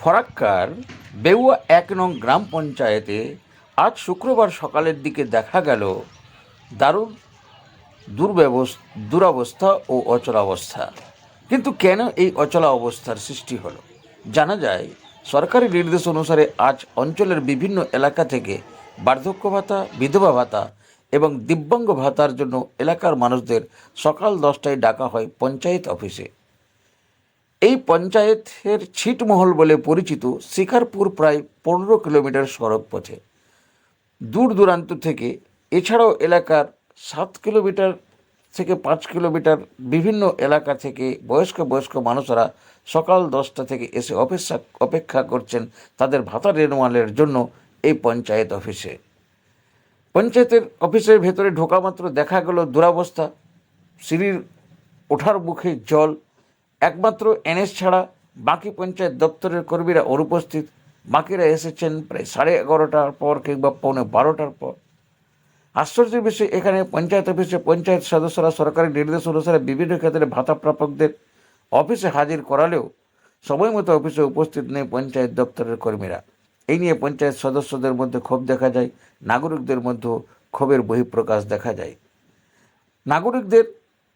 ফরাক্কার বেউয়া এক নং গ্রাম পঞ্চায়েতে আজ শুক্রবার সকালের দিকে দেখা গেল দারুণ দুর্ব্যবস্থা দুরবস্থা ও অচলাবস্থা। কিন্তু কেন এই অচলা অবস্থার সৃষ্টি হলো? জানা যায়, সরকারি নির্দেশ অনুসারে আজ অঞ্চলের বিভিন্ন এলাকা থেকে বার্ধক্য ভাতা, বিধবা ভাতা এবং দিব্যাঙ্গ ভাতার জন্য এলাকার মানুষদের সকাল দশটায় ডাকা হয় পঞ্চায়েত অফিসে। এই পঞ্চায়েতের ছিটমহল বলে পরিচিত শিকারপুর প্রায় পনেরো কিলোমিটার সড়ক পথে। দূর দূরান্ত থেকে এছাড়াও এলাকার সাত কিলোমিটার থেকে পাঁচ কিলোমিটার বিভিন্ন এলাকা থেকে বয়স্ক বয়স্ক মানুষরা সকাল দশটা থেকে এসে অপেক্ষা অপেক্ষা করছেন তাদের ভাতা রেনুয়ালের জন্য এই পঞ্চায়েত অফিসে। পঞ্চায়েতের অফিসের ভেতরে ঢোকা মাত্র দেখা গেল দুরাবস্থা, সিঁড়ির ওঠার মুখে জল একমাত্র এনএস ছাড়া বাকি পঞ্চায়েত দপ্তরের কর্মীরা অনুপস্থিত বাকিরা এসেছেন প্রায় সাড়ে এগারোটার পর কিংবা পৌনে বারোটার পর। আশ্চর্যের বিষয়, এখানে পঞ্চায়েত অফিসে পঞ্চায়েত সদস্যরা সরকারি নির্দেশ অনুসারে বিভিন্ন ক্ষেত্রে ভাতা প্রাপকদের অফিসে হাজির করালেও সময় মতো অফিসে উপস্থিত নেই পঞ্চায়েত দপ্তরের কর্মীরা। এই নিয়ে পঞ্চায়েত সদস্যদের মধ্যে ক্ষোভ দেখা যায়, নাগরিকদের মধ্যেও ক্ষোভের বহিঃপ্রকাশ দেখা যায়। নাগরিকদের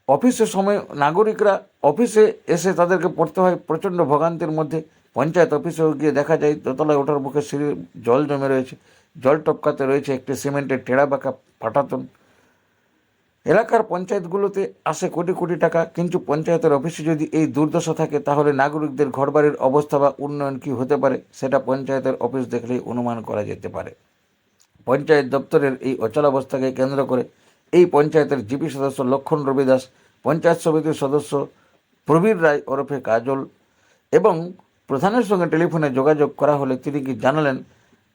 অফিসে সময় নাগরিকরা অফিসে এসে তাদেরকে পড়তে হয়। প্রচণ্ড ভোগান্তির মধ্যে পঞ্চায়েত অফিসেও গিয়ে দেখা যায়, দোতলায় ওঠার মুখে সিঁড়ি জল জমে রয়েছে। জল টপকাতে রয়েছে একটি সিমেন্টের টেড়া বাঁকা পাঠাতন এলাকার পঞ্চায়েতগুলোতে আসে কোটি কোটি টাকা, কিন্তু পঞ্চায়েতের অফিসে যদি এই দুর্দশা থাকে, তাহলে নাগরিকদের ঘরবাড়ির অবস্থা বা উন্নয়ন কী হতে পারে, সেটা পঞ্চায়েতের অফিস দেখলেই অনুমান করা যেতে পারে। পঞ্চায়েত দপ্তরের এই অচলাবস্থাকে কেন্দ্র করে এই পঞ্চায়েতের জিপি সদস্য লক্ষণ রবি দাস পঞ্চায়েত সমিতির সদস্য প্রবীর রায় ওরফে কাজল এবং প্রধানের সঙ্গে টেলিফোনে যোগাযোগ করা হলে তিনি কি জানালেন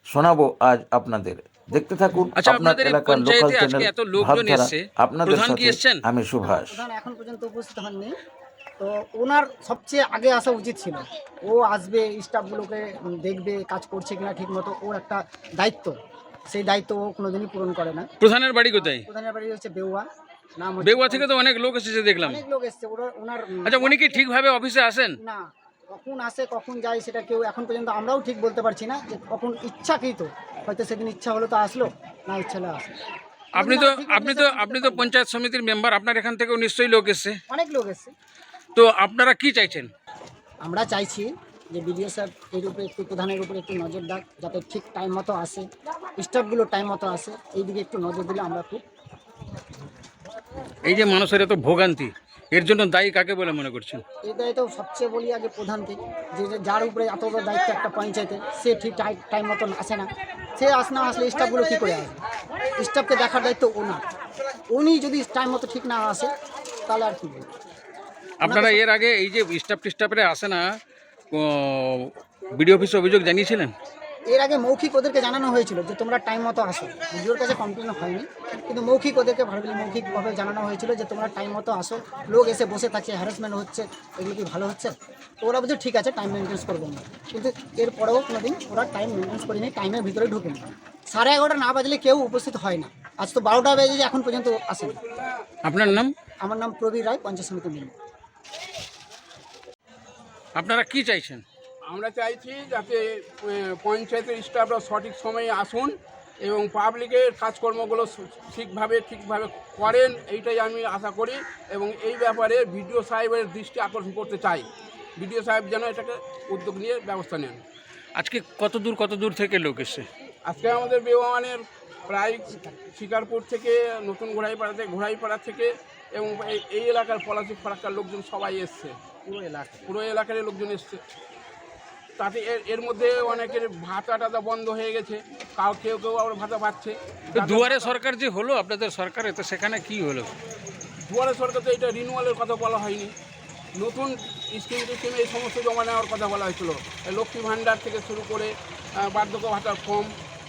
শোনাবো আজ আপনাদের। দেখতে থাকুন আচ্ছা, আপনার আপনাদের এলাকার লোকাল চ্যানেল ভাবধারা আপনাদের সাথে আমি সুভাষ। এখন পর্যন্ত উপস্থিত হননি। তো ওনার সবচেয়ে আগে আসা উচিত ছিল। ও আসবে স্টাফগুলোকে দেখবে কাজ করছে কিনা ঠিক মতো ওর একটা দায়িত্ব। সেই দায়িত্ব ও কোনোদিনই পূরণ করে না। প্রধানের বাড়ি কোথায়? প্রধানের বাড়ি হচ্ছে বেউয়া। নাম হচ্ছে- বেগুয়া থেকে তো অনেক লোক এসেছে দেখলাম। অনেক লোক এসছে। ওরা ওনার আচ্ছা উনি কি ঠিকভাবে অফিসে আসেন না কখন আসে কখন যায় সেটা কেউ এখন পর্যন্ত আমরাও ঠিক বলতে পারছি না যে কখন ইচ্ছাকৃত হয়তো সেদিন ইচ্ছা হলো তো আসলো না ইচ্ছা হলে আসলো আপনি তো আপনি তো আপনি তো পঞ্চায়েত সমিতির মেম্বার আপনার এখান থেকেও নিশ্চয়ই লোক এসছে। অনেক লোক এসছে। তো আপনারা কি চাইছেন? আমরা চাইছি যে বিডিও স্যার এর উপরে একটু প্রধানের উপরে একটু নজর দাক যাতে ঠিক টাইম মতো আসে স্টাফগুলো টাইম মতো আসে এই দিকে একটু নজর দিলে আমরা খুব এই যে মানুষের এত ভোগান্তি এর জন্য দায়ী কাকে বলে মনে করছেন? এই দায়িত্ব সবচেয়ে বলি আগে প্রধানকে যে যে যার উপরে এত বড় দায়িত্ব একটা পঞ্চায়েতে সে ঠিক টাইম মতন আসে না। সে আস না আসলে স্টাফগুলো কী করে আসবে? স্টাফকে দেখার দায়িত্ব ওনার। উনি যদি টাইম মতো ঠিক না আসে তাহলে আর কি বলব? আপনারা এর আগে এই যে স্টাফ টিস্টাফেরা আসে না বিডিও অফিসে অভিযোগ জানিয়েছিলেন? এর আগে মৌখিক ওদেরকে জানানো হয়েছিল যে তোমরা টাইম মতো আসো। ভিডিওর কাছে কমপ্লেন হয়নি কিন্তু মৌখিক ওদেরকে ভাবলি মৌখিকভাবে জানানো হয়েছিল যে তোমরা টাইম মতো আসো। লোক এসে বসে থাকছে হ্যারাসমেন্ট হচ্ছে এগুলো কি ভালো হচ্ছে? তো ওরা বলছে ঠিক আছে টাইম মেনটেন্স করব না কিন্তু এরপরেও কোনোদিন ওরা টাইম মেনটেন্স করেনি টাইমের ভিতরে ঢুকেনি। সাড়ে এগারোটা না বাজলে কেউ উপস্থিত হয় না। আজ তো বারোটা বেজে এখন পর্যন্ত আসেনি। আপনার নাম? আমার নাম প্রবীর রায় পঞ্চায়েত সমিতি মেম্বার। আপনারা কি চাইছেন? আমরা চাইছি যাতে পঞ্চায়েতের স্টাফরা সঠিক সময়ে আসুন এবং পাবলিকের কাজকর্মগুলো ঠিকভাবে ঠিকভাবে করেন এইটাই আমি আশা করি এবং এই ব্যাপারে বিডিও সাহেবের দৃষ্টি আকর্ষণ করতে চাই। বিডিও সাহেব যেন এটাকে উদ্যোগ নিয়ে ব্যবস্থা নেন। আজকে কত দূর কত দূর থেকে লোক এসছে? আজকে আমাদের বেওয়ানের প্রায় শিকারপুর থেকে নতুন ঘোড়াইপাড়া থেকে ঘোড়াইপাড়া থেকে এবং এই- এই এলাকার পলাশি ফরাক্কার লোকজন সবাই এসছে। পুরো এলাকা পুরো এলাকার লোকজন এসছে। তাতে এর এর মধ্যে অনেকের ভাতা টাতা বন্ধ হয়ে গেছে। কাউ কেউ কেউ আবার ভাতা পাচ্ছে। তো দুয়ারে সরকার যে হলো আপনাদের সরকারে তো সেখানে কি হলো? দুয়ারে সরকার তো এটা রিনিউয়ালের কথা বলা হয়নি। নতুন স্কিম টিস্কিম এই সমস্ত জমা নেওয়ার কথা বলা হয়েছিল। লক্ষ্মী ভাণ্ডার থেকে শুরু করে বার্ধক্য ভাতার ফর্ম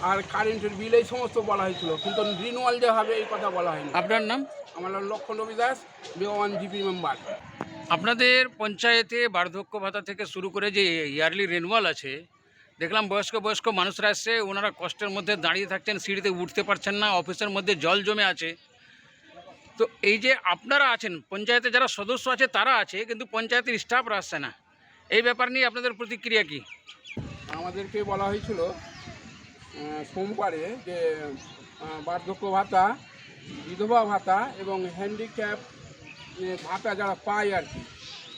আর কারেন্টের বিল এই সমস্ত বলা হয়েছিল। কিন্তু রিনিউয়াল যে হবে এই কথা বলা হয়নি। আপনার নাম? আমার নাম লক্ষণ রবি দাস বেওয়ান জিপি মেম্বার। আপনাদের পঞ্চায়েতে বার্ধক্য ভাতা থেকে শুরু করে যে ইয়ারলি রেনুয়াল আছে দেখলাম বয়স্ক বয়স্ক মানুষরা আসছে ওনারা কষ্টের মধ্যে দাঁড়িয়ে থাকছেন সিঁড়িতে উঠতে পারছেন না অফিসের মধ্যে জল জমে আছে। তো এই যে আপনারা আছেন পঞ্চায়েতে যারা সদস্য আছে তারা আছে কিন্তু পঞ্চায়েতের স্টাফরা আসছে না। এই ব্যাপার নিয়ে আপনাদের প্রতিক্রিয়া কি? আমাদেরকে বলা হয়েছিল সোমবারে যে বার্ধক্য ভাতা, বিধবা ভাতা এবং হ্যান্ডিক্যাপ ভাতা যারা পায় আর কি,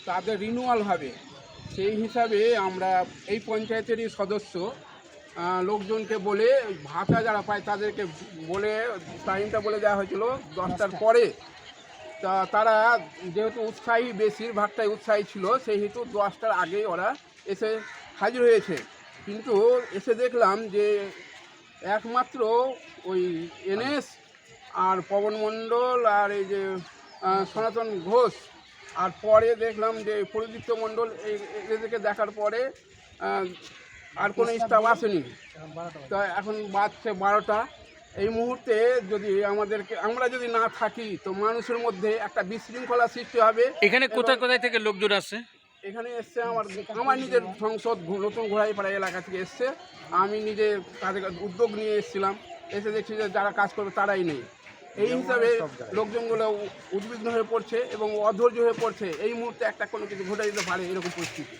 তাদের রিনিউয়াল হবে। সেই হিসাবে আমরা এই পঞ্চায়েতেরই সদস্য লোকজনকে বলে ভাতা যারা পায় তাদেরকে বলে টাইমটা বলে দেওয়া হয়েছিল দশটার পরে। তা তারা যেহেতু উৎসাহী, বেশিরভাগটাই উৎসাহী ছিল, সেই হেতু দশটার আগেই ওরা এসে হাজির হয়েছে। কিন্তু এসে দেখলাম যে একমাত্র ওই এনএস আর পবন মণ্ডল আর এই যে সনাতন ঘোষ। আর পরে দেখলাম যে পরিদীপ্ত মণ্ডল এদেরকে দেখার পরে আর কোনো স্টাফ আসেনি। তা এখন বাজছে বারোটা। এই মুহূর্তে যদি আমাদেরকে, আমরা যদি না থাকি, তো মানুষের মধ্যে একটা বিশৃঙ্খলা সৃষ্টি হবে। এখানে কোথায় কোথায় থেকে লোকজন আসছে এখানে এসছে আমার আমার নিজের সংসদ নতুন ঘোড়াইপাড়া এলাকা থেকে এসছে। আমি নিজে তাদের উদ্যোগ নিয়ে এসেছিলাম। এসে দেখছি যে যারা কাজ করবে তারাই নেই। এই হিসাবে লোকজনগুলো উদ্বিগ্ন হয়ে পড়ছে এবং অধৈর্য হয়ে পড়ছে। এই মুহূর্তে একটা কোনো কিছু ঘটে দিতে পারে এরকম পরিস্থিতি।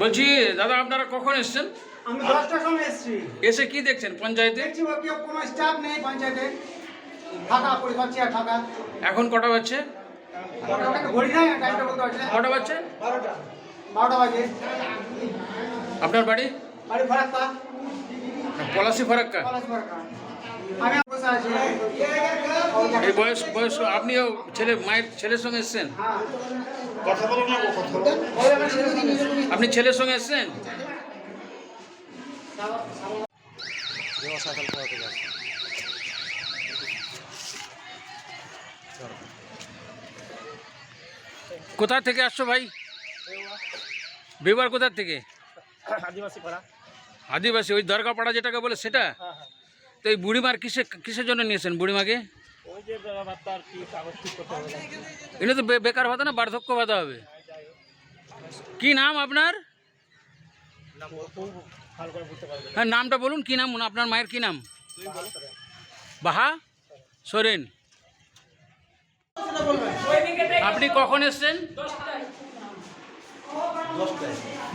বলছি দাদা আপনারা কখন এসছেন? আমি দশটার সময় এসেছি। এসে কি দেখছেন পঞ্চায়েতে? দেখছি কোনো স্টাফ নেই পঞ্চায়েতে। পরিবার চেয়ার ফাঁকা এখন কটা বাজছে? কটা বাজছে? বারোটা বাজে। আপনার বাড়ি? বাড়ি ফারাক্কা। পলাশি ফারাক্কা। এই বয়স বয়স আপনিও ছেলে মায়ের ছেলের সঙ্গে এসছেন? আপনি ছেলের সঙ্গে এসছেন? কোথা থেকে আসছো ভাই? বেবার কোথা থেকে? আদিবাসী পাড়া আদিবাসী ওই দরগা পাড়া যেটাকে বলে সেটা? তো এই বুড়িমার কিসে কিসের জন্য নিয়েছেন বুড়িমাকে? ওই যে বার্তা আর কি কাগজ ঠিক করতে হবে। এটা তো বেকার ভাতা না বার্ধক্য ভাতা হবে। কি নাম আপনার? হ্যাঁ নামটা বলুন কি নাম আপনার মায়ের কি নাম? বাহা সোরেন। আপনি কখন এসছেন?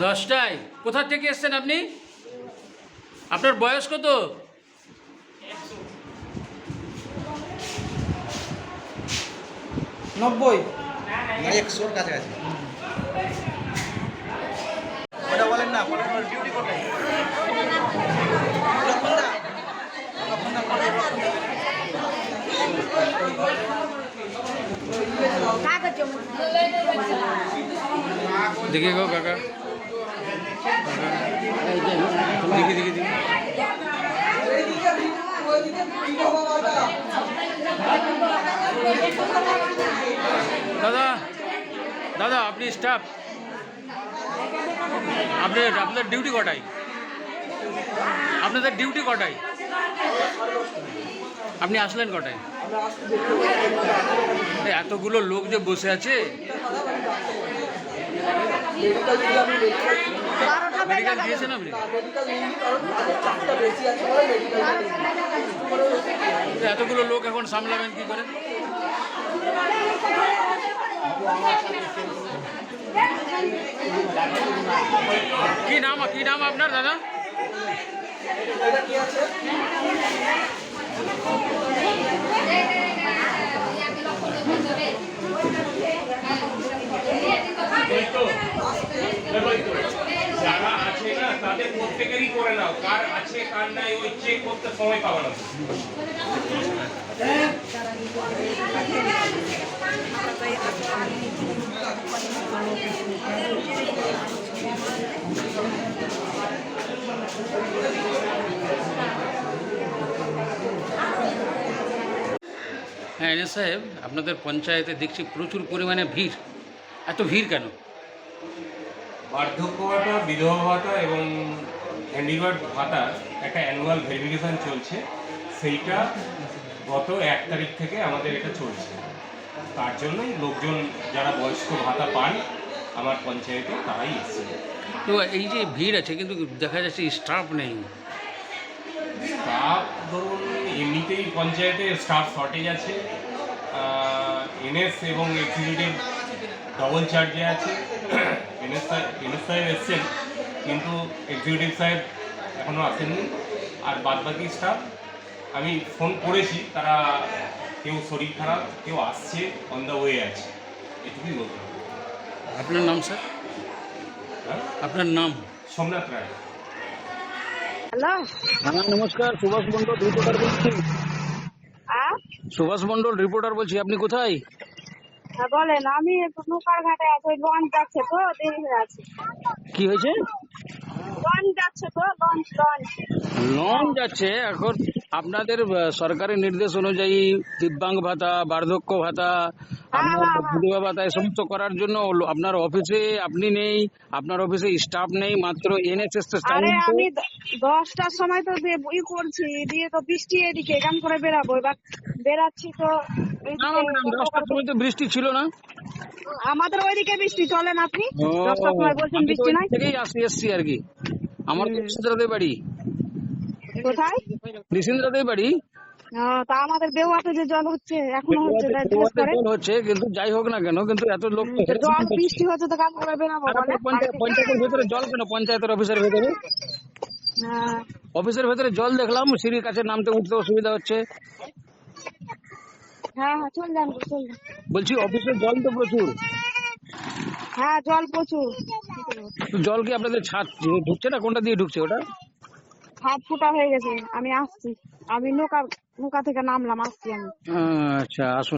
দশটায়। কোথা থেকে এসছেন আপনি? আপনার বয়স কত? নব্বই। একশোর কাছাকাছি। ওটা বলেন না ডিউটি কোথায়? দেখি গো কাকা দেখি দেখি দেখি দাদা দাদা আপনি স্টাফ আপনার আপনার ডিউটি কটায় আপনাদের ডিউটি কটায় আপনি আসলেন কটায় এই এতগুলো লোক যে বসে আছে। মেডিকেল দিয়েছেন আপনি? এতগুলো লোক এখন সামলাবেন কি করে? কি নাম কি নাম আপনার, দাদা? যারা আছে না, তাদের প্রত্যেকেরই করে নাও। কার আছে, কার নাই, ওই চেক করতে সময় পাওয়া না। হ্যাঁ এনে সাহেব আপনাদের পঞ্চায়েতে দেখছি প্রচুর পরিমাণে ভিড়। এত ভিড় কেন? বার্ধক্য ভাতা বিধবা ভাতা এবং হ্যান্ডিবার্ড ভাতা একটা অ্যানুয়াল ভেরিফিকেশন চলছে। সেইটা গত এক তারিখ থেকে আমাদের এটা চলছে। তার জন্যই লোকজন যারা বয়স্ক ভাতা পান আমার পঞ্চায়েতে তারাই এসছে তো এই যে ভিড় আছে কিন্তু দেখা যাচ্ছে স্টাফ নেই স্টাফ ধরুন এমনিতেই পঞ্চায়েতে স্টাফ শর্টেজ আছে এনএস এবং এক্সিকিউটিভ ডবল চার্জে আছে। এনএস এনএস সাহেব এসছেন কিন্তু এক্সিকিউটিভ সাহেব এখনও আসেননি। আর বাদবাকি স্টাফ আমি ফোন করেছি তারা কেউ শরীর খারাপ কেউ আসছে অন দ্য ওয়ে আছে। এটুকুই বলতে হবে। আপনার নাম স্যার আপনার নাম? সোমনাথ রায়। হ্যালো। হ্যাঁ নমস্কার সুভাষ মন্ডল রিপোর্টার বলছি। আ সুভাষ মন্ডল রিপোর্টার বলছি আপনি কোথায়? হ্যাঁ বলেন আমি নৌকার ঘাটে আছি ওই লঞ্চ যাচ্ছে তো দেরি হয়ে আছে। কি হয়েছে? লঞ্চ যাচ্ছে তো লঞ্চ লঞ্চ লঞ্চ যাচ্ছে এখন আপনাদের সরকারি নির্দেশ অনুযায়ী দিব্যাঙ্গ ভাতা বার্ধক্য ভাতা আপনার হ্যাঁ, হ্যাঁ। বিধবা ভাতা এই সমস্ত করার জন্য আপনার অফিসে আপনি নেই আপনার অফিসে স্টাফ নেই মাত্র এনএসএস আরে আমি দশটার সময় তো ই করছি দিয়ে তো বৃষ্টি এদিকে গান করে বেরাবো এবার বেরাচ্ছি তো দশটার সময় তো বৃষ্টি ছিল না। আমাদের ওইদিকে বৃষ্টি চলেন আপনি? দশটার সময় বলছেন বৃষ্টি নাই? থেকেই আসি এসছি আর কি। আমার তো বাড়ি। কোথায়? বাড়ি? তা আমাদের বেওয়াতে যে জল হচ্ছে এখনও হচ্ছে জল হচ্ছে কিন্তু যাই হোক না কেন কিন্তু এত লোক জল বৃষ্টি হচ্ছে তো গান করে বেরাবো আর বলে আপনার পঞ্চায়েত- পঞ্চায়েতের ভেতরে জল কেন পঞ্চায়েতের অফিসের ভেতরে? হ্যাঁ। অফিসের ভেতরে জল দেখলাম সিঁড়ির কাছে নামতে উঠতে অসুবিধা হচ্ছে। হ্যাঁ হ্যাঁ চল যান চল বলছি অফিসে জল তো প্রচুর। হ্যাঁ জল প্রচুর। জল কি আপনাদের ছাদ ঢুকছে না কোনটা দিয়ে ঢুকছে ওটা? হাত ফুটা হয়ে গেছে, আমি আসছি। আমি নৌকা নৌকা থেকে নামলাম, আসছি আমি। আচ্ছা আসুন।